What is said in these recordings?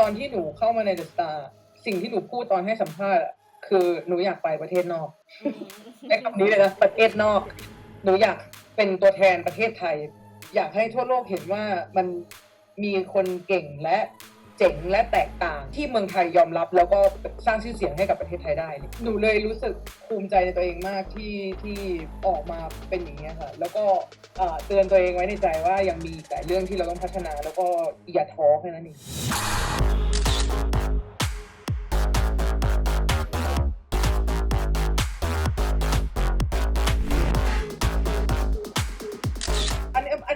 ตอนที่หนูเข้ามาในเดอะสตาร์สิ่งที่หนูพูดตอนให้สัมภาษณ์อะคือหนูอยากไปประเทศนอกใช้คำนี้เลยนะประเทศนอก หนูอยากเป็นตัวแทนประเทศไทย อยากให้ทั่วโลกเห็นว่ามันมีคนเก่งและ เจ๋งและแตกต่างที่เมืองไทยยอมรับ แล้วก็สร้างชื่อเสียงให้กับประเทศไทยได้หนูเลยรู้สึกภูมิใจในตัวเองมากที่ที่ออกมาเป็นอย่างนี้ยค่ะแล้วก็เอ่อเตือนตัวเองไว้ในใจว่ายังมีอีกหลายเรื่องที่เราต้องพัฒนา แล้วก็อย่าท้อแค่นั้นเอง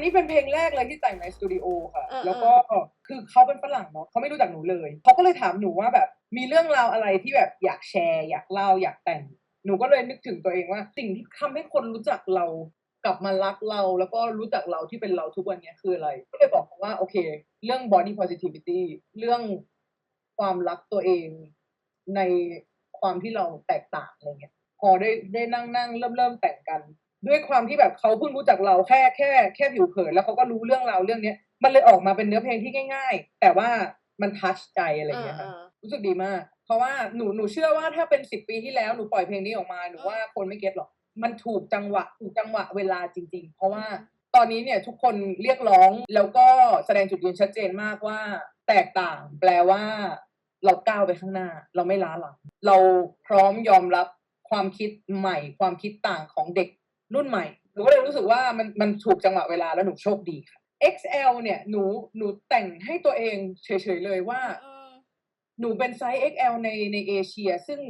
นนี้อันนี้เป็นเพลงแรกเลยที่แต่งในสตูดิโอค่ะเออแล้วก็คือเขาเป็นฝรั่งเนาะเขาไม่รู้จักหนูเลยเขาก็เลยถามหนูว่าแบบมีเรื่องราวอะไรที่แบบอยากแชร์ อยากเล่าอยากแต่ง หนูก็เลยนึกถึงตัวเองว่า สิ่งที่ทำให้คนรู้จักเรากลับมารักเราแล้วก็รู้จักเราที่เป็นเราทุกวันเนี้ยคืออะไร ก็เลยบอกเขาว่า โอเค เรื่อง body positivity เรื่องความรักตัวเองในความที่เราแตกต่างอะไรเงี้ยพอได้ได้นั่งนั่งเริ่มเริ่มแต่งกัน ด้วยความที่แบบเขาเพิ่งรู้จักเราแค่แค่แค่ผิวเผินแล้วเขาก็รู้เรื่องราวเรื่องเนี้ย มันเลยออกมาเป็นเนื้อเพลงที่ง่าย ๆ แต่ว่ามันทัชใจอะไรอย่างเงี้ยค่ะรู้สึกดีมาก เพราะว่าหนูหนูเชื่อว่าถ้าเป็นสิบปีที่แล้วหนูปล่อยเพลงนี้ออกมาหนูว่าคนไม่เก็ตหรอกมันถูกจังหวะถูกจังหวะเวลาจริง ๆ เพราะว่าตอนนี้เนี่ยทุกคนเรียกร้องแล้วก็แสดงจุดยืนชัดเจนมากว่า แตกต่างแปลว่า เราก้าวไปข้างหน้า เราไม่ล้าหลังเราพร้อมยอมรับความคิดใหม่ ความคิดต่างของเด็ก รุ่นใหม่ หนูก็เลยรู้สึกว่ามันมันถูกจังหวะเวลาแล้วหนูโชคดีค่ะ XL เนี่ยหนูหนูแต่งให้ตัวเองเฉยๆเลยว่า หนูเป็นไซส์ XL ในในเอเชีย ซึ่ง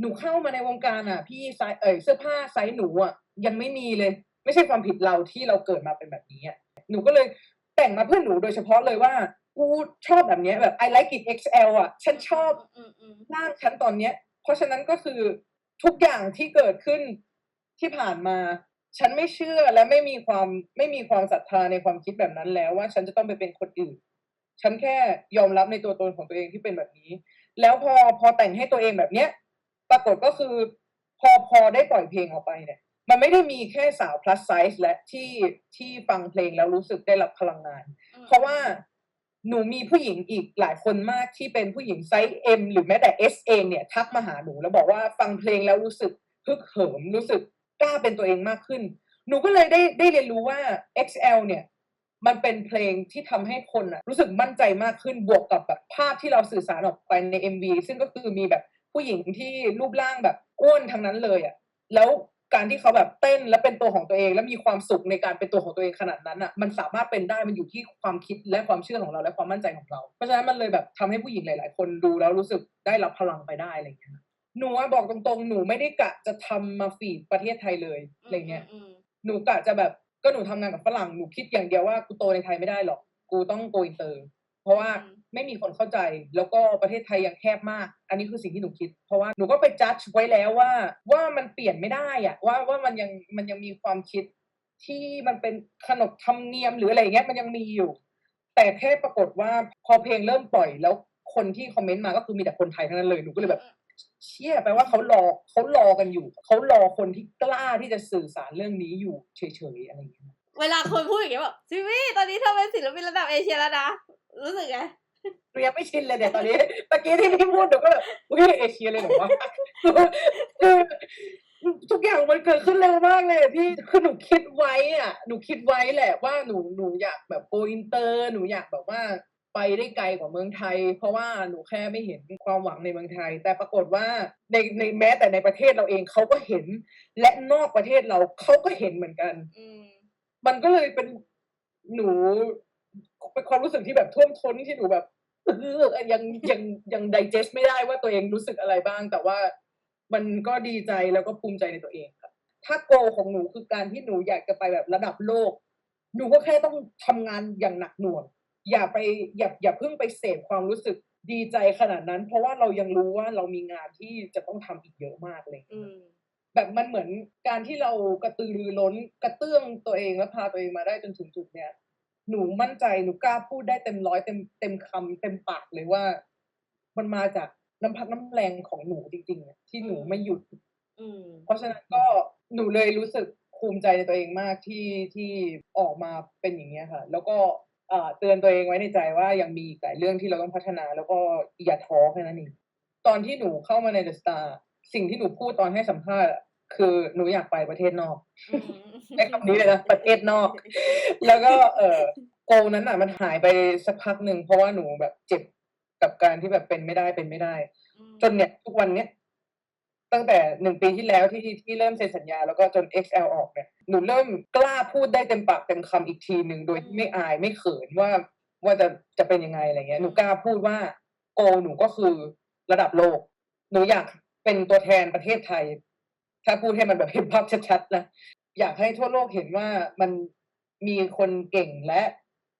หนูเข้ามาในวงการอะ พี่ไซส์เอ่ยเสื้อผ้าไซส์หนูอะยังไม่มีเลย ไม่ใช่ความผิดเราที่เราเกิดมาเป็นแบบนี้อะหนูก็เลยแต่งมาเพื่อหนูโดยเฉพาะเลยว่ากูชอบแบบเนี้ยแบบ I like it XL อะ ฉันชอบร่างฉันตอนเนี้ย เพราะฉะนั้นก็คือทุกอย่างที่เกิดขึ้น ที่ผ่านมา ฉันไม่เชื่อและไม่มีความไม่มีความศรัทธาในความคิดแบบนั้นแล้วว่าฉันจะต้องไปเป็นคนอื่น ฉันแค่ยอมรับในตัวตนของตัวเองที่เป็นแบบนี้ แล้วพอพอแต่งให้ตัวเองแบบเนี้ย ปรากฏก็คือ พอพอได้ปล่อยเพลงออกไปเนี่ย มันไม่ได้มีแค่สาว plus size และที่ที่ฟังเพลงแล้วรู้สึกได้รับพลังงาน เพราะว่าหนูมีผู้หญิงอีกหลายคนมากที่เป็นผู้หญิงไซส์ M หรือแม้แต่ S เองเนี่ย ทักมาหาหนูแล้วบอกว่าฟังเพลงแล้วรู้สึกฮึกเหิมรู้สึก กล้าเป็นตัวเองมากขึ้น หนูก็เลยได้ได้เรียนรู้ว่า XL เนี่ยมันเป็นเพลงที่ทำให้คนอะรู้สึกมั่นใจมากขึ้นบวกกับแบบภาพที่เราสื่อสารออกไปใน MV ซึ่งก็คือมีแบบผู้หญิงที่รูปร่างแบบอ้วนทั้งนั้นเลยอะแล้วการที่เขาแบบเต้นและเป็นตัวของตัวเอง และมีความสุขในการเป็นตัวของตัวเองขนาดนั้นอะมันสามารถเป็นได้มันอยู่ที่ความคิดและความเชื่อของเราและความมั่นใจของเรา เพราะฉะนั้นมันเลยแบบทำให้ผู้หญิงหลาย ๆ คนดูแล้วรู้สึกได้รับพลังไปได้อะไรอย่างเงี้ย หนูอะบอกตรงๆ หนูไม่ได้กะจะทำมาฟีดประเทศไทยเลยอะไรเงี้ยหนูกะจะแบบก็หนูทำงานกับฝรั่งหนูคิดอย่างเดียวว่ากูโตในไทยไม่ได้หรอก กูต้องโกอินเตอร์ เพราะว่าอืมไม่มีคนเข้าใจแล้วก็ประเทศไทยยังแคบมาก อันนี้คือสิ่งที่หนูคิด เพราะว่าหนูก็ไปจัดไว้แล้วว่า ว่ามันเปลี่ยนไม่ได้อะว่าว่ามันยังมันยังมีความคิดที่มันเป็นขนบธรรมเนียมหรืออะไรอย่างเงี้ยมันยังมีอยู่ แต่แค่ปรากฏว่าพอเพลงเริ่มปล่อยแล้วคนที่คอมเมนต์มาก็คือมีแต่คนไทยทั้งนั้นเลยหนูก็เลยแบบ เชี่ยแปลว่าเขารอเขารอกันอยู่เขารอคนที่กล้าที่จะสื่อสารเรื่องนี้อยู่เฉยๆอะไรอย่างเงี้ยเวลาคนพูดอย่างเงี้ยแบบซิวี่ตอนนี้เธอเป็นศิลปินระดับเอเชียแล้วนะรู้สึกไงเรียกไม่ชินเลยเนี่ยตอนนี้ตะกี้ที่พี่พูดหนูก็แบบอุ้ยเอเชียเลยเหรอวะคือทุกอย่างมันเกิดขึ้นเร็วมากเลยอะพี่คือหนูคิดไว้อะหนูคิดไว้แหละว่าหนูหนูอยากแบบโกอินเตอร์ หนูอยากแบบว่า ไปได้ไกลกว่าเมืองไทย เพราะว่าหนูแค่ไม่เห็นความหวังในเมืองไทย แต่ปรากฏว่าในในแม้แต่ในประเทศเราเองเขาก็เห็น และนอกประเทศเราเขาก็เห็นเหมือนกันอืมมันก็เลยเป็นหนูเป็นความรู้สึกที่แบบท่วมท้นที่หนูแบบเออยังยังยังไดเจสไม่ได้ว่าตัวเองรู้สึกอะไรบ้าง แต่ว่ามันก็ดีใจแล้วก็ภูมิใจในตัวเองค่ะถ้าโกของหนูคือการที่หนูอยากจะไปแบบระดับโลก หนูก็แค่ต้องทำงานอย่างหนักหน่วง อย่าไปอย่าอย่าเพิ่งไปเสพความรู้สึกดีใจขนาดนั้น เพราะว่าเรายังรู้ว่าเรามีงานที่จะต้องทำอีกเยอะมากเลยอืมแบบมันเหมือนการที่เรากระตือรือร้นกระเตื้องตัวเองและพาตัวเองมาได้จนถึงจุดเนี้ยหนูมั่นใจหนูกล้าพูดได้เต็มร้อยเต็มเต็มคำเต็มปากเลยว่า มันมาจากน้ำพักน้ำแรงของหนูจริงๆอะที่หนูไม่หยุดอืมเพราะฉะนั้นก็หนูเลยรู้สึกภูมิใจในตัวเองมากที่ที่ออกมาเป็นอย่างเงี้ยค่ะ แล้วก็ เอ่อเตือนตัวเองไว้ในใจว่ายังมีอีกหลายเรื่องที่เราต้องพัฒนา แล้วก็อย่าท้อแค่นั้นเองตอนที่หนูเข้ามาในเดอะสตาร์สิ่งที่หนูพูดตอนให้สัมภาษณ์อะคือหนูอยากไปประเทศนอกอืมใช้คำนี้เลยนะประเทศนอก แล้วก็เออโกลนั้นอะมันหายไปสักพักหนึ่งเพราะว่าหนูแบบเจ็บกับการที่แบบเป็นไม่ได้เป็นไม่ได้อืมจนเนี่ยทุกวันเนี้ย ตั้งแต่หนึ่งปีที่แล้วที่ที่เริ่มเซ็นสัญญาแล้วก็จน XL ออกเนี่ยหนูเริ่มกล้าพูดได้เต็มปากเต็มคำอีกทีหนึ่งโดยที่ไม่อายไม่เขินว่าว่าจะจะเป็นยังไงอะไรเงี้ยหนูกล้าพูดว่าโกหนูก็คือระดับโลก หนูอยากเป็นตัวแทนประเทศไทย ถ้าพูดให้มันแบบเห็นภาพชัดๆนะอยากให้ทั่วโลกเห็นว่ามันมีคนเก่งและ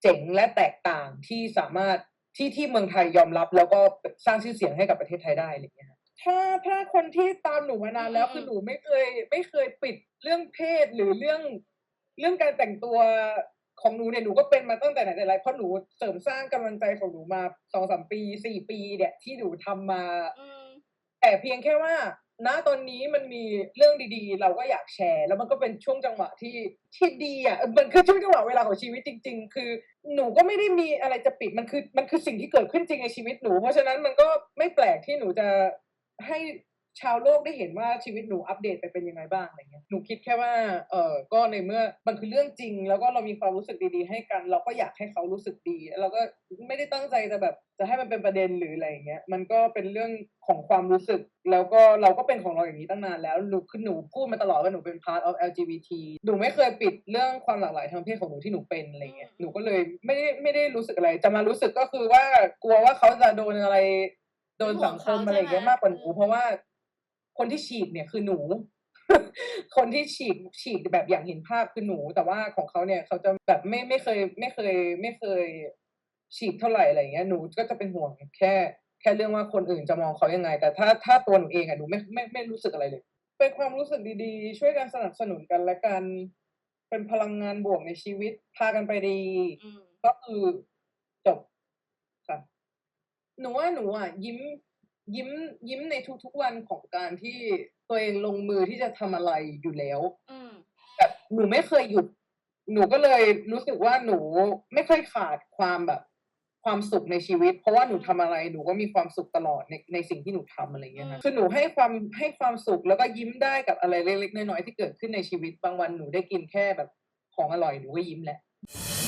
เจ๋งและแตกต่างที่สามารถที่ที่เมืองไทยยอมรับ แล้วก็สร้างชื่อเสียงให้กับประเทศไทยได้อะไรเงี้ย ถ้าถ้าคนที่ตามหนูมานานแล้วอืมคือหนูไม่เคย ไม่เคยปิดเรื่องเพศหรือเรื่อง เรื่องการแต่งตัวของหนูเนี่ยหนูก็เป็นมาตั้งแต่ไหนแต่ไรเพราะหนูเสริมสร้างกำลังใจของหนูมาสองสามปีสี่ปีเนี่ยที่หนูทำมาอืมแต่เพียงแค่ว่า ณตอนนี้มันมีเรื่องดีๆ เราก็อยากแชร์ แล้วมันก็เป็นช่วงจังหวะที่ที่ดีอะเออมันคือช่วงจังหวะเวลาของชีวิตจริง ๆ คือ หนูก็ไม่ได้มีอะไรจะปิดมันคือมันคือสิ่งที่เกิดขึ้นจริงในชีวิตหนู เพราะฉะนั้นมันก็ไม่แปลกที่หนูจะ ให้ชาวโลกได้เห็นว่าชีวิตหนูอัปเดตไปเป็นยังไงบ้างอะไรเงี้ยหนูคิดแค่ว่าเออก็ในเมื่อมันคือเรื่องจริง แล้วก็เรามีความรู้สึกดีๆให้กัน เราก็อยากให้เขารู้สึกดีแล้วเราก็ไม่ได้ตั้งใจจะแบบจะให้มันเป็นประเด็นหรืออะไรเงี้ยมันก็เป็นเรื่องของความรู้สึก แล้วก็เราก็เป็นของเราอย่างนี้ตั้งนานแล้วหนูคือหนูพูดมาตลอดว่าหนูเป็น part of LGBT หนูไม่เคยปิดเรื่องความหลากหลายทางเพศของหนูที่หนูเป็นอะไรเงี้ยหนูก็เลยไม่ได้ไม่ได้รู้สึกอะไร จะมารู้สึกก็คือว่ากลัวว่าเขาจะโดนอะไร โดนสังคมอะไรอย่างเงี้ยมากกว่าหนูเพราะว่าคนที่ฉีกเนี่ยคือหนู คนที่ฉีกฉีกแบบอย่างเห็นภาพคือหนู แต่ว่าของเขาเนี่ยเขาจะแบบไม่ไม่เคยไม่เคย ไม่เคย ฉีกเท่าไหร่อะไรอย่างเงี้ยหนูก็จะเป็นห่วงแค่ แค่เรื่องว่าคนอื่นจะมองเขายังไง แต่ถ้าถ้าตัวหนูเองอะหนูไม่ไม่ไม่รู้สึกอะไรเลย เป็นความรู้สึกดีๆ ช่วยกันสนับสนุนกันและกัน เป็นพลังงานบวกในชีวิตพากันไปดีอืมก็คือจบค่ะ หนูว่าหนูอะยิ้มยิ้มยิ้มในทุกๆวันของการที่ตัวเองลงมือที่จะทำอะไรอยู่แล้วอืม แบบหนูไม่เคยหยุด หนูก็เลยรู้สึกว่าหนูไม่ค่อยขาดความแบบ ความสุขในชีวิต เพราะว่าหนูทำอะไรหนูก็มีความสุขตลอดในในสิ่งที่หนูทำอะไรอย่างเงี้ยอืนะมคือหนูให้ความให้ความสุขแล้วก็ยิ้มได้กับอะไรเล็กๆน้อยๆที่เกิดขึ้นในชีวิตบางวันหนูได้กินแค่แบบของอร่อยหนูก็ยิ้มแหละอ